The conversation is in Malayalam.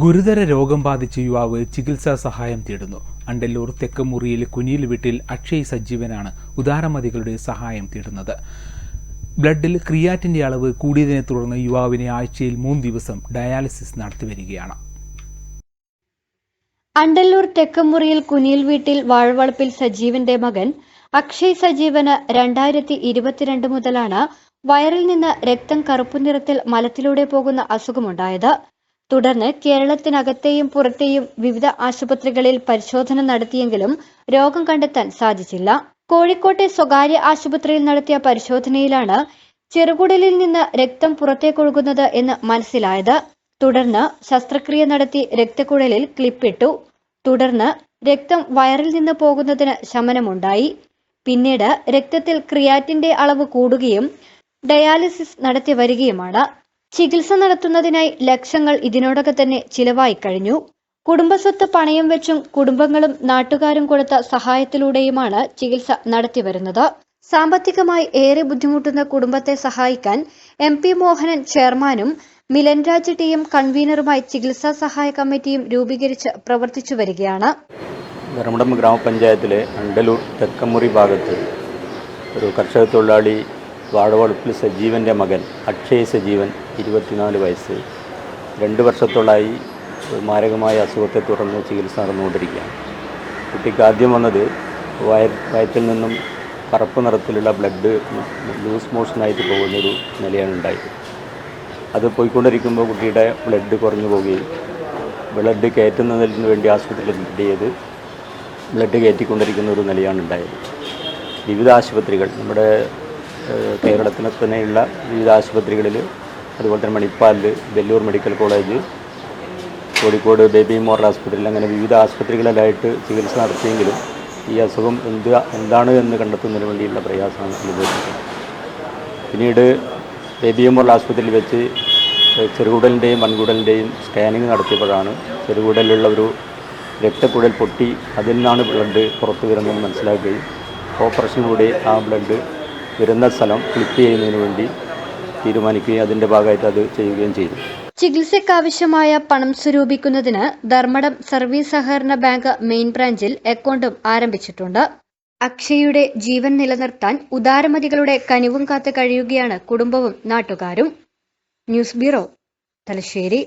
ഗുരുതര രോഗം ബാധിച്ച യുവാവ് ചികിത്സാ സഹായം തേടുന്നു. അണ്ടല്ലൂർ തെക്കമുറിയിൽ കുനിയിൽ വീട്ടിൽ അക്ഷയ് സജീവനാണ് ഉദാരമതികളുടെ സഹായം തേടുന്നത്. ബ്ലഡിൽ ക്രിയാറ്റിന്റെ അളവ് കൂടിയതിനെ തുടർന്ന് യുവാവിനെ ആഴ്ചയിൽ മൂന്ന് ദിവസം ഡയാലിസിസ് നടത്തിവരികയാണ് അണ്ടല്ലൂർ തെക്കമുറിയിൽ കുനിയിൽ വീട്ടിൽ വാഴവളപ്പിൽ സജീവന്റെ മകൻ അക്ഷയ് സജീവന് രണ്ടായിരത്തി ഇരുപത്തിരണ്ട് മുതലാണ് വയറിൽ നിന്ന് രക്തം കറുപ്പു നിറത്തിൽ മലത്തിലൂടെ പോകുന്ന അസുഖമുണ്ടായത്. തുടർന്ന് കേരളത്തിനകത്തെയും പുറത്തെയും വിവിധ ആശുപത്രികളിൽ പരിശോധന നടത്തിയെങ്കിലും രോഗം കണ്ടെത്താൻ സാധിച്ചില്ല. കോഴിക്കോട്ടെ സ്വകാര്യ ആശുപത്രിയിൽ നടത്തിയ പരിശോധനയിലാണ് ചെറുകുടലിൽ നിന്ന് രക്തം പുറത്തേക്കൊഴുകുന്നത് എന്ന് മനസ്സിലായത്. തുടർന്ന് ശസ്ത്രക്രിയ നടത്തി രക്തക്കുഴലിൽ ക്ലിപ്പിട്ടു. തുടർന്ന് രക്തം വയറിൽ നിന്ന് പോകുന്നതിന് ശമനമുണ്ടായി. പിന്നീട് രക്തത്തിൽ ക്രിയാറ്റിന്റെ അളവ് കൂടുകയും ഡയാലിസിസ് നടത്തി വരികയുമാണ് ചികിത്സ നടത്തുന്നതിനായി ലക്ഷങ്ങൾ ഇതിനോടൊക്കെ തന്നെ ചിലവായി കഴിഞ്ഞു. കുടുംബസ്വത്ത് പണയം വെച്ചും കുടുംബങ്ങളും നാട്ടുകാരും കൊടുത്ത സഹായത്തിലൂടെയുമാണ് ചികിത്സ നടത്തിവരുന്നത് സാമ്പത്തികമായി ഏറെ ബുദ്ധിമുട്ടുന്ന കുടുംബത്തെ സഹായിക്കാൻ എം പി മോഹനൻ ചെയർമാനും മിലൻ രാജ് കൺവീനറുമായി ചികിത്സാ സഹായ കമ്മിറ്റിയും രൂപീകരിച്ച് പ്രവർത്തിച്ചു വരികയാണ്. ഗ്രാമപഞ്ചായത്തിലെ അണ്ടലൂർ തെക്കമുറി ഭാഗത്ത് ഒരു കർഷക തൊഴിലാളി വാഴവളപ്പിൽ സജീവന്റെ മകൻ അക്ഷയ് സജീവൻ ഇരുപത്തിനാല് വയസ്സ്. രണ്ട് വർഷത്തോളായി മാരകമായ അസുഖത്തെ തുടർന്ന് ചികിത്സ നടന്നുകൊണ്ടിരിക്കുകയാണ്. കുട്ടിക്ക് ആദ്യം വന്നത് വയ വയറ്റിൽ നിന്നും കറുപ്പ് നിറത്തിലുള്ള ബ്ലഡ് ലൂസ് മോഷനായിട്ട് പോകുന്നൊരു നിലയാണ് ഉണ്ടായത്. അത് പോയിക്കൊണ്ടിരിക്കുമ്പോൾ കുട്ടിയുടെ ബ്ലഡ് കുറഞ്ഞു പോവുകയും ബ്ലഡ് കയറ്റുന്നതിന് വേണ്ടി ആശുപത്രിയിൽ അഡ്മിറ്റ് ചെയ്ത് ബ്ലഡ് കയറ്റിക്കൊണ്ടിരിക്കുന്ന ഒരു നിലയാണ് ഉണ്ടായത്. വിവിധ ആശുപത്രികൾ നമ്മുടെ ഏഹ്, കേരളത്തിൽ തന്നെയുള്ള വിവിധ ആശുപത്രികളിൽ അതുപോലെ തന്നെ മണിപ്പാലിൽ Vellore medical college Kozhikode baby memorial ആശുപത്രിയിൽ അങ്ങനെ വിവിധ ആശുപത്രികളിലായിട്ട് ചികിത്സ നടത്തിയെങ്കിലും ഈ അസുഖം എന്ത് എന്താണ് എന്ന് കണ്ടെത്തുന്നതിന് വേണ്ടിയുള്ള പ്രയാസമാണ് അനുഭവിച്ചത് പിന്നീട് ബേബി മോറൽ ആശുപത്രിയിൽ വെച്ച് ചെറുകുടലിന്റെയും വൻകുടലിന്റെയും സ്കാനിങ് നടത്തിയപ്പോഴാണ് ചെറുകുടലിലുള്ള ഒരു രക്തക്കുഴൽ പൊട്ടി അതിൽ നിന്നാണ് ബ്ലഡ് പുറത്തു വരുന്നതെന്ന് മനസ്സിലാക്കുകയും ഓപ്പറേഷനിലൂടെ ആ ബ്ലഡ് വരുന്ന സ്ഥലം ക്ലിപ്പ് ചെയ്യുന്നതിന് വേണ്ടി തീരുമാനിക്കുകയും അതിന്റെ ഭാഗമായിട്ട് അത് ചെയ്യുകയും ചെയ്തു. ചികിത്സയ്ക്കാവശ്യമായ പണം സ്വരൂപിക്കുന്നതിന് ധർമ്മടം സർവീസ് സഹകരണ ബാങ്ക് മെയിൻ ബ്രാഞ്ചിൽ അക്കൗണ്ടും ആരംഭിച്ചിട്ടുണ്ട്. അക്ഷയുടെ ജീവൻ നിലനിർത്താൻ ഉദാരമതികളുടെ കനിവും കാത്ത് കഴിയുകയാണ് കുടുംബവും നാട്ടുകാരും. News bureau Thalassery.